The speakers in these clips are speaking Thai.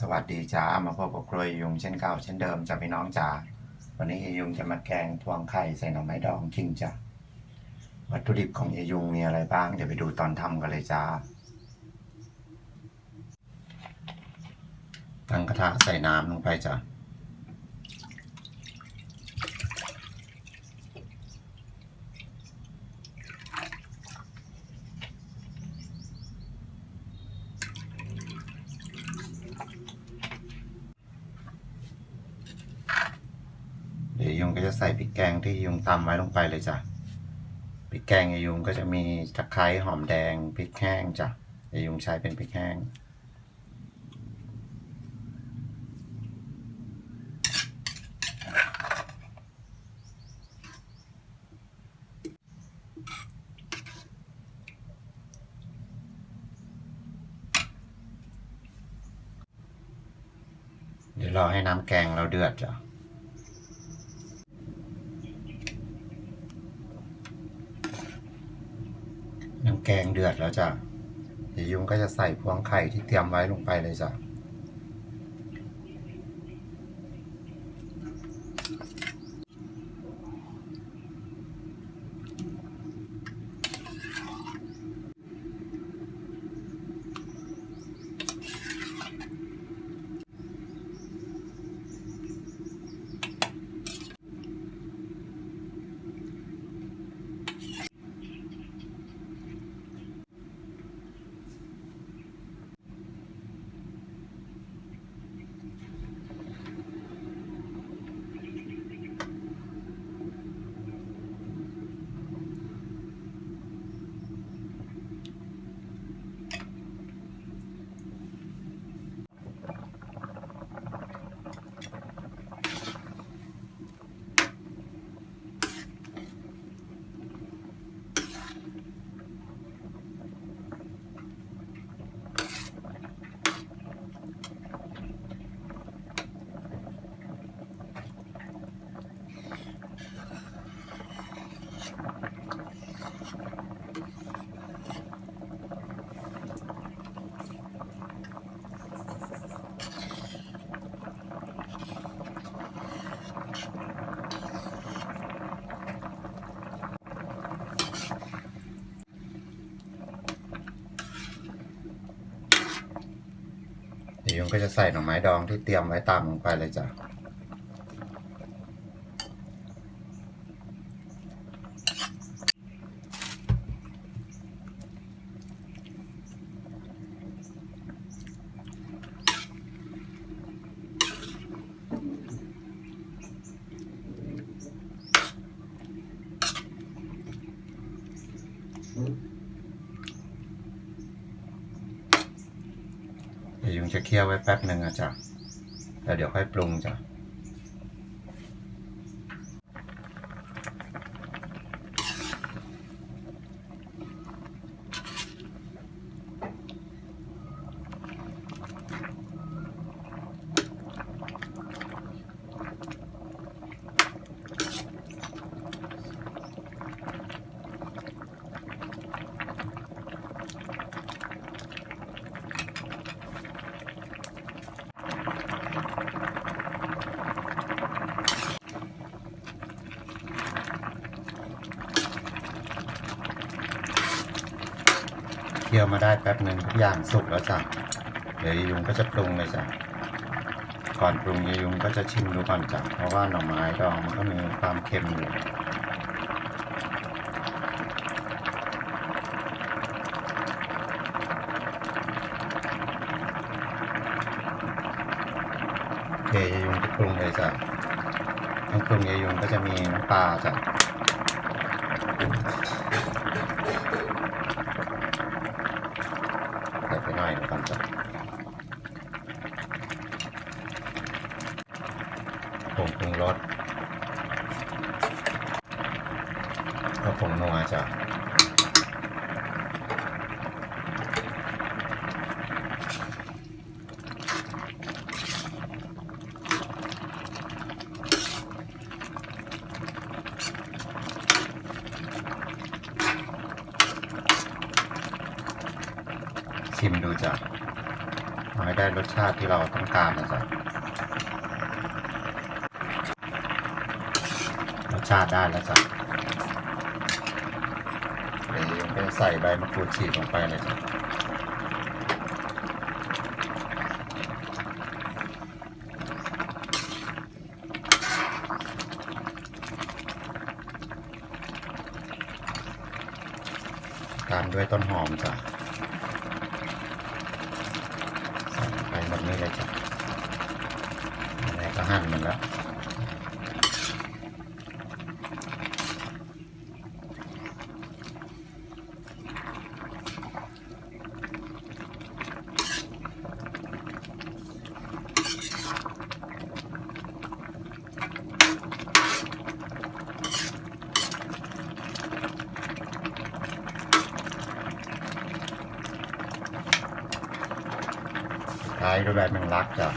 สวัสดีจ้ามาพบกับกล้วยยุงเช่นเก่าเช่นเดิมจ้ะพี่น้องจ้าวันนี้เฮยุงจะมาแกงพวงไข่ใส่หน่อไม้ดองคิงจ้าวัตถุดิบของเฮยุงมีอะไรบ้าง เดี๋ยวไปดูตอนทำกันเลยจ้าตั้งกระทะใส่น้ำลงไปจ้าเดี๋ยวยุง ก็จะใส่พริกแกงที่ยุงตำไว้ลงไปเลยจ้ะพริกแกงเฮยุงก็จะมีตะไคร้หอมแดงพริกแห้งจ้ะเฮยุงใช้เป็นพริกแห้งเดี๋ยวรอให้น้ำแกงเราเดือดจ้ะ น้ำ แกงเดือดแล้วจ้ะเดี๋ยวยุงก็จะใส่พวงไข่ที่เตรียมไว้ลงไปเลยจ้ะ ยวยุงก็จะใส่หน่อไม้ดองที่เตรียมไว้ตามลงไปเลยจ้ะเดี๋ ยวยุงจะเคี่ยวไว้แป๊บหนึ่งอะจ้ะแล้วเดี๋ยวค่อยปรุงจ้ะ เคี่ยวมาได้แป๊บหนึ่งทุกอย่างสุกแล้วจ้ะเดี๋ยวยายยุงก็จะปรุงเลยจ้ะก่อนปรุงยายยุงก็จะชิมดูก่อนจ้ะเพราะว่าหน่อไม้ดองมันก็มีความเค็มอยู่เยยยุงจะปรุงเลยจ้ะน้ำปรุงยายยุงก็จะมีน้ำปลาจ้ะ ใส่ไปหน่อยก่อนจ้ะผงปรุงรสก็ผงนัวจ้ะ ชิมดูจ้ะอ่าให้ได้รสชาติที่เราต้องการนะจ๊ะรสชาติได้แล้วจ้ะเดี๋ยวไปใส่ใบมะกรูดฉีกลงไปเลยจ้ะตามด้วยต้นหอมจ้ะใส่ลงไปแบบนี้ เลยจ้ะอะไรก็หั่นมันแล้ว ท้ายด้วยใบแมงลักจ้ะ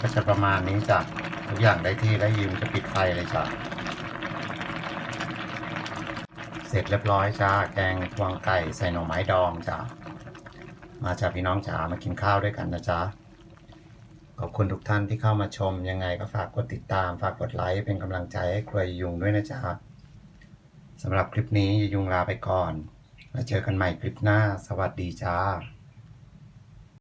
ก็จะประมาณนี้จ้ะทุกอย่างได้ที่แล้ยิมจะปิดไฟเลยจ้ะเสร็จเรียบร้อยจ้าแกงพวงไก่ใส่หน่อไม้ดองจ้ะมาจากพี่น้องจ๋ามากินข้าวด้วยกันนะจ๊ะขอบคุณทุกท่านที่เข้ามาชมยังไงก็ฝากกดติดตาม ฝากกดไลค์เป็นกำลังใจให้ครัวยุงด้วยนะจ๊ะสำหรับคลิปนี้ยุงลาไปก่อนแล้วเจอกันใหม่คลิปหน้า สวัสดีจ้า